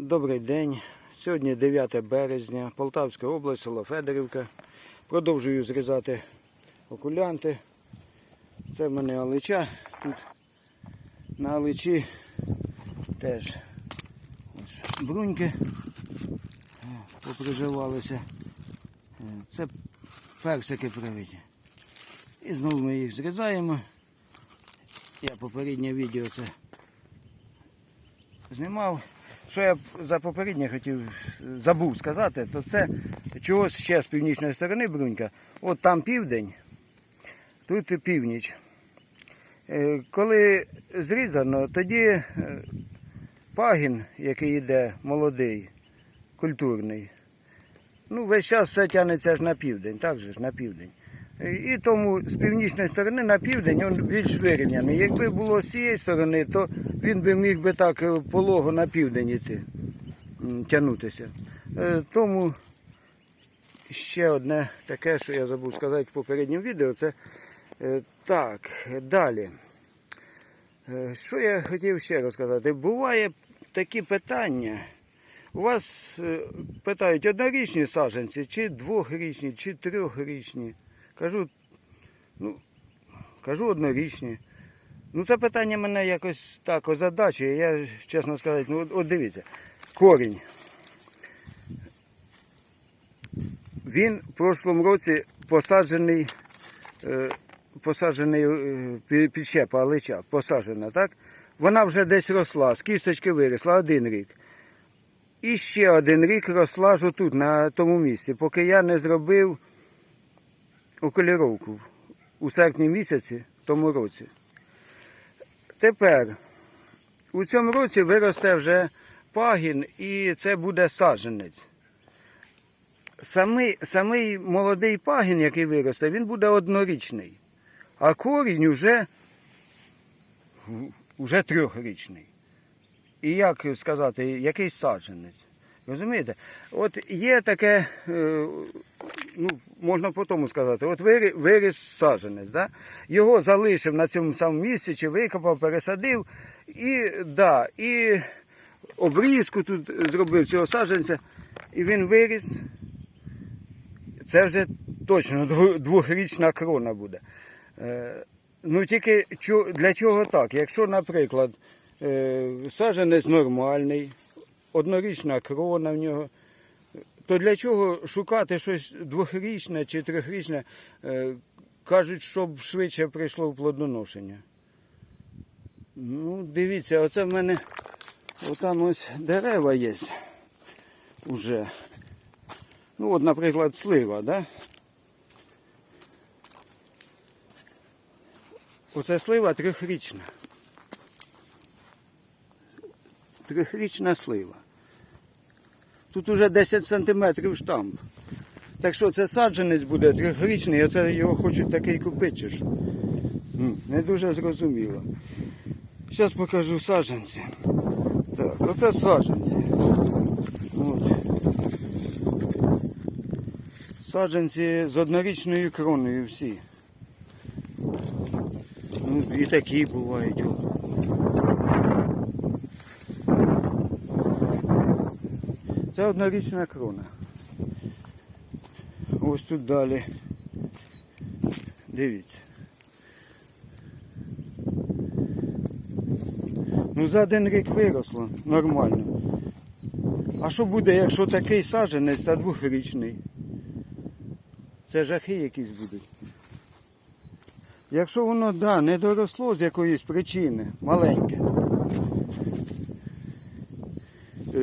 Добрий день. Сьогодні 9 березня, Полтавська область, село Федорівка. Продовжую зрізати окулянти. Це в мене алича. Тут на аличі теж бруньки е, поприживалися. Е, Це персики привиті. І знову ми їх зрізаємо. Я попереднє відео це знімав. Що я за попереднє хотів забув сказати, то це чогось ще з північної сторони брунька. От там південь, тут північ. Е, Коли зрізано, тоді е, пагін, який йде молодий, культурний, ну весь час все тягнеться ж на південь, так же ж на південь. І тому з північної сторони на південь він більш вирівняний. Якби було з цієї сторони, то він би міг би так е, полого на південь іти, тягнутися. Е, Тому ще одне таке, що я забув сказати в попередньому відео, це е, так, далі. Що я хотів ще розказати? Буває такі питання. У вас питають однорічні саджанці, чи двохрічні, чи трьохрічні. Кажу, ну, кажу однорічні. Ну, це питання мене якось так озадачує. Я, чесно сказати, ну от, от дивіться, корінь. Він в прошлому році посаджений, е, посаджений е, пі- підщепа алича, посаджена, так? Вона вже десь росла, з кісточки виросла один рік. І ще один рік росла ж отут, на тому місці, поки я не зробив окуліровку у серпні місяці тому році. Тепер у цьому році виросте вже пагін і це буде саджанець. Самий, самий молодий пагін, який виросте, він буде однорічний. А корінь уже, уже трьохрічний. І як сказати, якийсь саджанець. Розумієте? От є таке, е, ну, можна по тому сказати, от виріс саджанець, да? його залишив на цьому самому місці, чи викопав, пересадив, і, да, і обрізку тут зробив цього саджанця, і він виріс. Це вже точно двохрічна крона буде. Е, Ну тільки для чого так? Якщо, наприклад, е, саджанець нормальний, однорічна крона в нього, то для чого шукати щось двохрічне чи трьохрічне? Е, Кажуть, щоб швидше прийшло в плодоношення. Ну, дивіться, оце в мене отам ось дерева є уже. Ну, от, наприклад, слива, да? Оце слива трьохрічна. Трьохрічна слива. Тут уже 10 сантиметрів штамп. Так що це саджанець буде трьохрічний, оце його хочуть такий купити що? Не дуже зрозуміло. Зараз покажу саджанці. Так, оце саджанці. От. Саджанці з однорічною кроною всі. Ну, і такі бувають. Це однорічна крона. Ось тут далі. Дивіться. Ну за один рік виросло нормально. А що буде, якщо такий саджанець та двохрічний? Це жахи якісь будуть. Якщо воно да, не доросло з якоїсь причини, маленьке, е,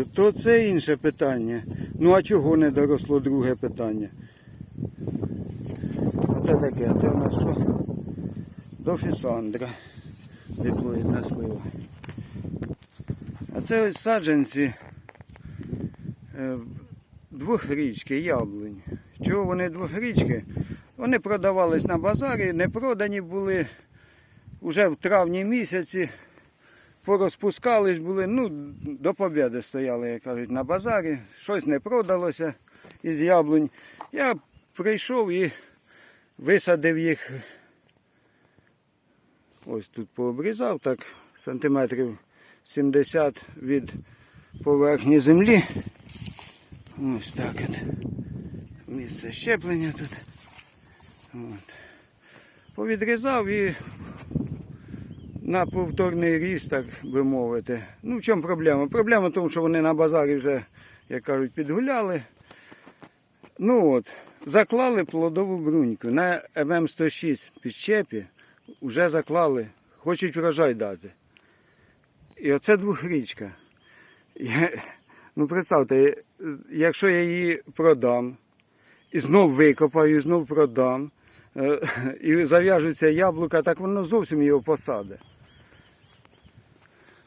то це інше питання. Ну а чого не доросло друге питання? Оце таке, це у нас що? Дофісандра. Диплоїдна слива. А це ось саджанці е, двохрічки, яблунь. Чого вони двохрічки? Вони продавались на базарі, не продані були вже в травні місяці, порозпускались були, ну, до побєди стояли, як кажуть, на базарі. Щось не продалося із яблунь. Я прийшов і висадив їх. Ось тут пообрізав так сантиметрів 70 від поверхні землі. Ось так от. Місце щеплення тут. От. Повідрізав і на повторний ріст, так би мовити. Ну, в чому проблема? Проблема в тому, що вони на базарі вже, як кажуть, підгуляли. Ну от, заклали плодову бруньку. На ММ106 підщепі вже заклали, хочуть врожай дати. І оце двохрічка. Я, ну представте, якщо я її продам, і знов викопаю, і знов продам, е, і зав'яжуться яблука, так воно зовсім його посаде.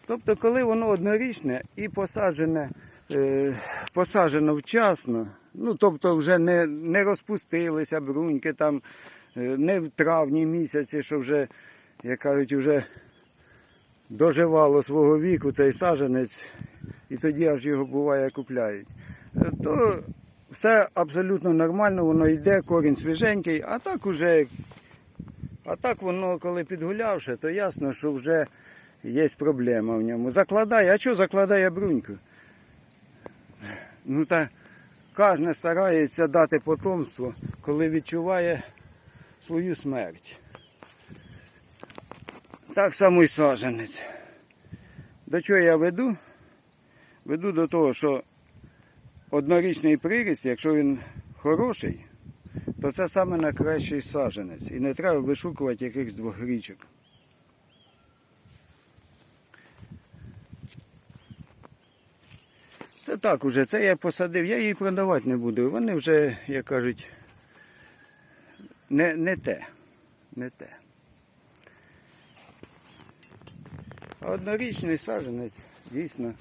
Тобто, коли воно однорічне і посаджене, е, посаджено вчасно, ну тобто вже не, не розпустилися бруньки там, е, не в травні місяці, що вже, як кажуть, вже доживало свого віку цей саджанець, і тоді аж його буває купляють. Е, То все абсолютно нормально, воно йде, корінь свіженький, а так уже, а так воно, коли підгулявши, то ясно, що вже є проблема в ньому. Закладає, а що закладає бруньку? Ну та кожен старається дати потомство, коли відчуває свою смерть. Так само і саджанець. До чого я веду? Веду до того, що однорічний приріст, якщо він хороший, то це саме найкращий саджанець. І не треба вишукувати якихось двохрічок. Так уже, це я посадив, я її продавати не буду. Вони вже, як кажуть, не, не те. Не те. Однорічний саджанець дійсно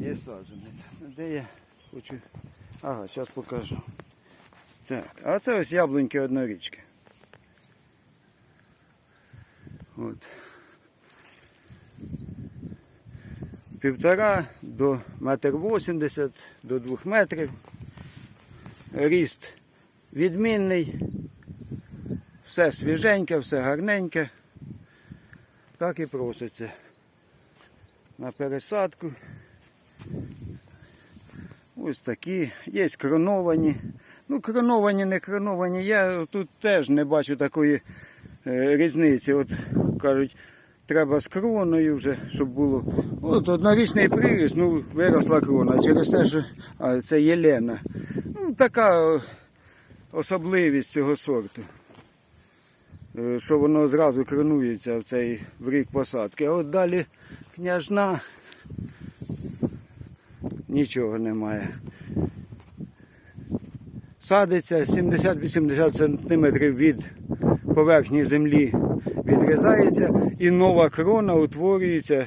є саджанець. Де я хочу. Ага, зараз покажу. Так, а це ось яблуньки однорічки. От. Півтора до метр вісімдесят, до двох метрів. Ріст відмінний. Все свіженьке, все гарненьке. Так і проситься на пересадку. Ось такі. Є кроновані. Ну, кроновані, не кроновані. Я тут теж не бачу такої е, різниці. От кажуть, треба з кроною вже, щоб було. От однорічний приріст, ну, виросла крона. Через те, що а, це Єлена. Ну, така е, особливість цього сорту. Е, Що воно зразу кронується в цей в рік посадки. А от далі княжна нічого немає. Садиться 70-80 см від поверхні землі відрізається і нова крона утворюється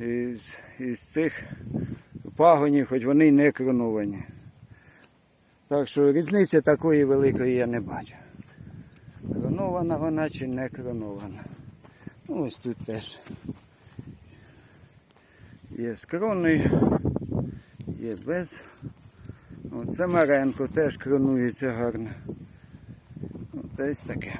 із, із цих пагонів, хоч вони не кроновані. Так що різниці такої великої я не бачу. Кронована вона чи не кронована. Ну, ось тут теж є з кроною, є без. Оце Маренко теж кронується гарно. Ось таке.